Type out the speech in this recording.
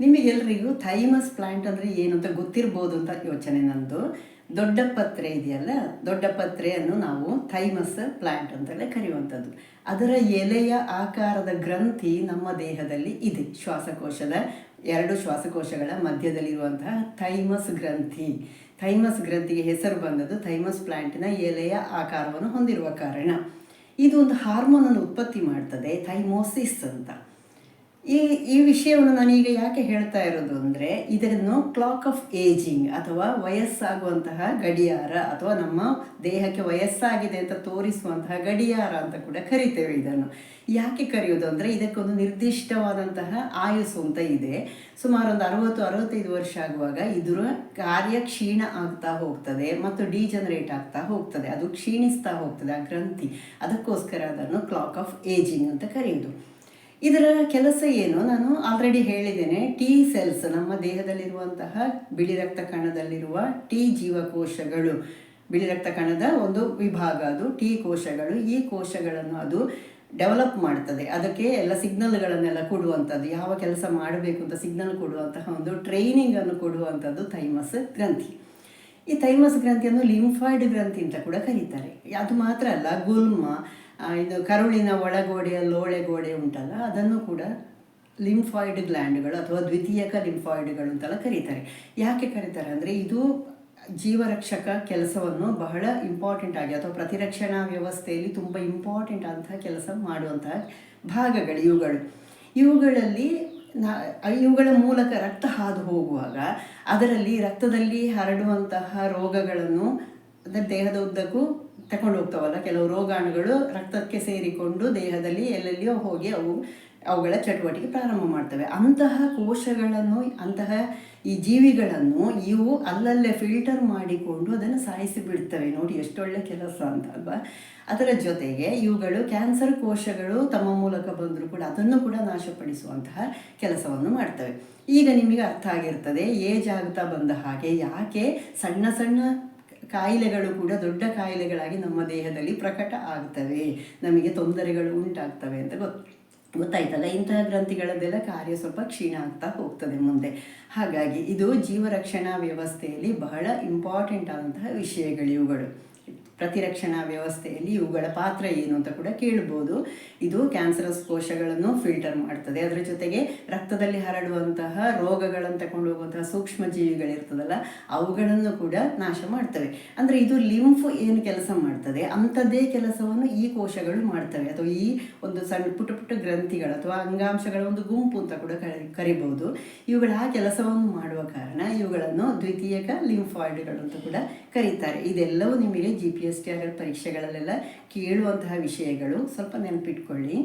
ನಿಮಗೆಲ್ಲರಿಗೂ thymus plant ಅಂದರೆ ಏನು ಅಂತ ಗೊತ್ತಿರ್ಬೋದು ಅಂತ ಯೋಚನೆ ನಂದು. ದೊಡ್ಡ ಪತ್ರೆ ಇದೆಯಲ್ಲ, ದೊಡ್ಡ ಪತ್ರೆಯನ್ನು ನಾವು ಥೈಮಸ್ ಪ್ಲಾಂಟ್ ಅಂತಲೇ ಕರೆಯುವಂಥದ್ದು. ಅದರ ಎಲೆಯ ಆಕಾರದ ಗ್ರಂಥಿ ನಮ್ಮ ದೇಹದಲ್ಲಿ ಇದೆ. ಶ್ವಾಸಕೋಶದ, ಎರಡು ಶ್ವಾಸಕೋಶಗಳ ಮಧ್ಯದಲ್ಲಿರುವಂತಹ ಥೈಮಸ್ ಗ್ರಂಥಿ. ಥೈಮಸ್ ಗ್ರಂಥಿಗೆ ಹೆಸರು ಬಂದದ್ದು ಥೈಮಸ್ ಪ್ಲಾಂಟಿನ ಎಲೆಯ ಆಕಾರವನ್ನು ಹೊಂದಿರುವ ಕಾರಣ. ಇದು ಒಂದು ಹಾರ್ಮೋನನ್ನು ಉತ್ಪತ್ತಿ ಮಾಡ್ತದೆ ಥೈಮೋಸಿಸ್ ಅಂತ. ಈ ಈ ವಿಷಯವನ್ನು ನಾನೀಗ ಯಾಕೆ ಹೇಳ್ತಾ ಇರೋದು ಅಂದರೆ, ಇದನ್ನು ಕ್ಲಾಕ್ ಆಫ್ ಏಜಿಂಗ್ ಅಥವಾ ವಯಸ್ಸಾಗುವಂತಹ ಗಡಿಯಾರ ಅಥವಾ ನಮ್ಮ ದೇಹಕ್ಕೆ ವಯಸ್ಸಾಗಿದೆ ಅಂತ ತೋರಿಸುವಂತಹ ಗಡಿಯಾರ ಅಂತ ಕೂಡ ಕರಿತೇವೆ ಇದನ್ನು. ಯಾಕೆ ಕರೆಯೋದು ಅಂದರೆ, ಇದಕ್ಕೊಂದು ನಿರ್ದಿಷ್ಟವಾದಂತಹ ಆಯುಸ್ಸು ಅಂತ ಇದೆ. ಸುಮಾರು ಒಂದು ಅರವತ್ತು, ಅರವತ್ತೈದು ವರ್ಷ ಆಗುವಾಗ ಇದರ ಕಾರ್ಯ ಕ್ಷೀಣ ಆಗ್ತಾ ಹೋಗ್ತದೆ ಮತ್ತು ಡಿಜನರೇಟ್ ಆಗ್ತಾ ಹೋಗ್ತದೆ. ಅದು ಕ್ಷೀಣಿಸ್ತಾ ಹೋಗ್ತದೆ ಆ ಗ್ರಂಥಿ. ಅದಕ್ಕೋಸ್ಕರ ಅದನ್ನು ಕ್ಲಾಕ್ ಆಫ್ ಏಜಿಂಗ್ ಅಂತ ಕರೆಯೋದು. ಇದರ ಕೆಲಸ ಏನು? ನಾನು ಆಲ್ರೆಡಿ ಹೇಳಿದ್ದೇನೆ ಟಿ ಸೆಲ್ಸ್ ನಮ್ಮ ದೇಹದಲ್ಲಿರುವಂತಹ ಬಿಳಿ ರಕ್ತ ಕಣದಲ್ಲಿರುವ ಟಿ ಜೀವಕೋಶಗಳು. ಬಿಳಿ ರಕ್ತ ಕಣದ ಒಂದು ವಿಭಾಗ ಅದು ಟಿ ಕೋಶಗಳು. ಈ ಕೋಶಗಳನ್ನು ಅದು ಡೆವಲಪ್ ಮಾಡ್ತದೆ. ಅದಕ್ಕೆ ಎಲ್ಲ ಸಿಗ್ನಲ್ಗಳನ್ನೆಲ್ಲ ಕೊಡುವಂಥದ್ದು. ಯಾವ ಕೆಲಸ ಮಾಡಬೇಕು ಅಂತ ಸಿಗ್ನಲ್ ಕೊಡುವಂತಹ ಒಂದು ಟ್ರೈನಿಂಗನ್ನು ಕೊಡುವಂಥದ್ದು ಥೈಮಸ್ ಗ್ರಂಥಿ. ಈ ಥೈಮಸ್ ಗ್ರಂಥಿಯನ್ನು ಲಿಂಫಾಯ್ಡ್ ಗ್ರಂಥಿ ಅಂತ ಕೂಡ ಕರೀತಾರೆ. ಅದು ಮಾತ್ರ ಅಲ್ಲ, ಗುಲ್ಮ. ಇದು ಕರುಳಿನ ಒಳಗೋಡೆಯ ಲೋಳೆಗೋಡೆ ಉಂಟಲ್ಲ, ಅದನ್ನು ಕೂಡ ಲಿಂಫಾಯ್ಡ್ ಗ್ಲ್ಯಾಂಡ್ಗಳು ಅಥವಾ ದ್ವಿತೀಯಕ ಲಿಂಫಾಯ್ಡ್ಗಳು ಅಂತೆಲ್ಲ ಕರೀತಾರೆ. ಯಾಕೆ ಕರೀತಾರೆ ಅಂದರೆ ಇದು ಜೀವರಕ್ಷಕ ಕೆಲಸವನ್ನು ಬಹಳ ಇಂಪಾರ್ಟೆಂಟ್ ಆಗಿ ಅಥವಾ ಪ್ರತಿರಕ್ಷಣಾ ವ್ಯವಸ್ಥೆಯಲ್ಲಿ ತುಂಬ ಇಂಪಾರ್ಟೆಂಟ್ ಅಂತಹ ಕೆಲಸ ಮಾಡುವಂತಹ ಭಾಗಗಳು ಇವುಗಳು. ಇವುಗಳಲ್ಲಿ ಇವುಗಳ ಮೂಲಕ ರಕ್ತ ಹಾದು ಹೋಗುವಾಗ ಅದರಲ್ಲಿ ರಕ್ತದಲ್ಲಿ ಹರಡುವಂತಹ ರೋಗಗಳನ್ನು ಅಂದರೆ ದೇಹದ ಉದ್ದಕ್ಕೂ ತಗೊಂಡು ಹೋಗ್ತಾವಲ್ಲ, ಕೆಲವು ರೋಗಾಣುಗಳು ರಕ್ತಕ್ಕೆ ಸೇರಿಕೊಂಡು ದೇಹದಲ್ಲಿ ಎಲ್ಲೆಲ್ಲಿಯೋ ಹೋಗಿ ಅವು, ಅವುಗಳ ಚಟುವಟಿಕೆ ಪ್ರಾರಂಭ ಮಾಡ್ತವೆ. ಅಂತಹ ಕೋಶಗಳನ್ನು, ಅಂತಹ ಈ ಜೀವಿಗಳನ್ನು ಇವು ಅಲ್ಲಲ್ಲೇ ಫಿಲ್ಟರ್ ಮಾಡಿಕೊಂಡು ಅದನ್ನು ಸಾಯಿಸಿ ಬಿಡ್ತವೆ. ನೋಡಿ, ಎಷ್ಟೊಳ್ಳೆ ಕೆಲಸ ಅಂತ ಅಲ್ವಾ? ಅದರ ಜೊತೆಗೆ ಇವುಗಳು ಕ್ಯಾನ್ಸರ್ ಕೋಶಗಳು ತಮ್ಮ ಮೂಲಕ ಬಂದರೂ ಕೂಡ ಅದನ್ನು ಕೂಡ ನಾಶಪಡಿಸುವಂತಹ ಕೆಲಸವನ್ನು ಮಾಡ್ತವೆ. ಈಗ ನಿಮಗೆ ಅರ್ಥ ಆಗಿರ್ತದೆ, ಏಜ್ ಆಗ್ತಾ ಬಂದ ಹಾಗೆ ಯಾಕೆ ಸಣ್ಣ ಸಣ್ಣ ಕಾಯಿಲೆಗಳು ಕೂಡ ದೊಡ್ಡ ಕಾಯಿಲೆಗಳಾಗಿ ನಮ್ಮ ದೇಹದಲ್ಲಿ ಪ್ರಕಟ ಆಗ್ತವೆ. ನಮಗೆ ತೊಂದರೆಗಳು ಉಂಟಾಗ್ತವೆ ಅಂತ ಗೊತ್ತು ಗೊತ್ತಾಯ್ತಲ್ಲ? ಇಂತಹ ಗ್ರಂಥಿಗಳದ್ದೆಲ್ಲ ಕಾರ್ಯ ಸ್ವಲ್ಪ ಕ್ಷೀಣ ಆಗ್ತಾ ಹೋಗ್ತದೆ ಮುಂದೆ. ಹಾಗಾಗಿ ಇದು ಜೀವರಕ್ಷಣಾ ವ್ಯವಸ್ಥೆಯಲ್ಲಿ ಬಹಳ ಇಂಪಾರ್ಟೆಂಟ್ ಆದಂತಹ ವಿಷಯಗಳು ಇವುಗಳು ಪ್ರತಿರಕ್ಷಣಾ ವ್ಯವಸ್ಥೆಯಲ್ಲಿ ಇವುಗಳ ಪಾತ್ರ ಏನು ಅಂತ ಕೂಡ ಕೇಳ್ಬೋದು. ಇದು ಕ್ಯಾನ್ಸರಸ್ ಕೋಶಗಳನ್ನು ಫಿಲ್ಟರ್ ಮಾಡ್ತದೆ. ಅದರ ಜೊತೆಗೆ ರಕ್ತದಲ್ಲಿ ಹರಡುವಂತಹ ರೋಗಗಳನ್ನು ತಗೊಂಡು ಹೋಗುವಂತಹ ಸೂಕ್ಷ್ಮ ಜೀವಿಗಳಿರ್ತದಲ್ಲ ಅವುಗಳನ್ನು ಕೂಡ ನಾಶ ಮಾಡ್ತವೆ. ಅಂದರೆ ಇದು ಲಿಂಫ್ ಏನು ಕೆಲಸ ಮಾಡ್ತದೆ? ಅಂಥದ್ದೇ ಕೆಲಸವನ್ನು ಈ ಕೋಶಗಳು ಮಾಡ್ತವೆ. ಅಥವಾ ಈ ಒಂದು ಸಣ್ಣ ಪುಟ್ಟ ಪುಟ್ಟ ಗ್ರಂಥಿಗಳು ಅಥವಾ ಅಂಗಾಂಶಗಳ ಒಂದು ಗುಂಪು ಅಂತ ಕೂಡ ಕರಿ ಕರಿಬಹುದು ಇವುಗಳ ಆ ಕೆಲಸವನ್ನು ಮಾಡುವ ಕಾರಣ ಇವುಗಳನ್ನು ದ್ವಿತೀಯಕ ಲಿಂಫಾಯ್ಡ್ಗಳು ಅಂತ ಕೂಡ ಕರೀತಾರೆ. ಇದೆಲ್ಲವೂ ನಿಮಗೆ G P S T R ಪರೀಕ್ಷೆಗಳಲ್ಲೆಲ್ಲ ಕೇಳುವಂತಹ ವಿಷಯಗಳು ಸ್ವಲ್ಪ ನೆನಪಿಟ್ಕೊಳ್ಳಿ.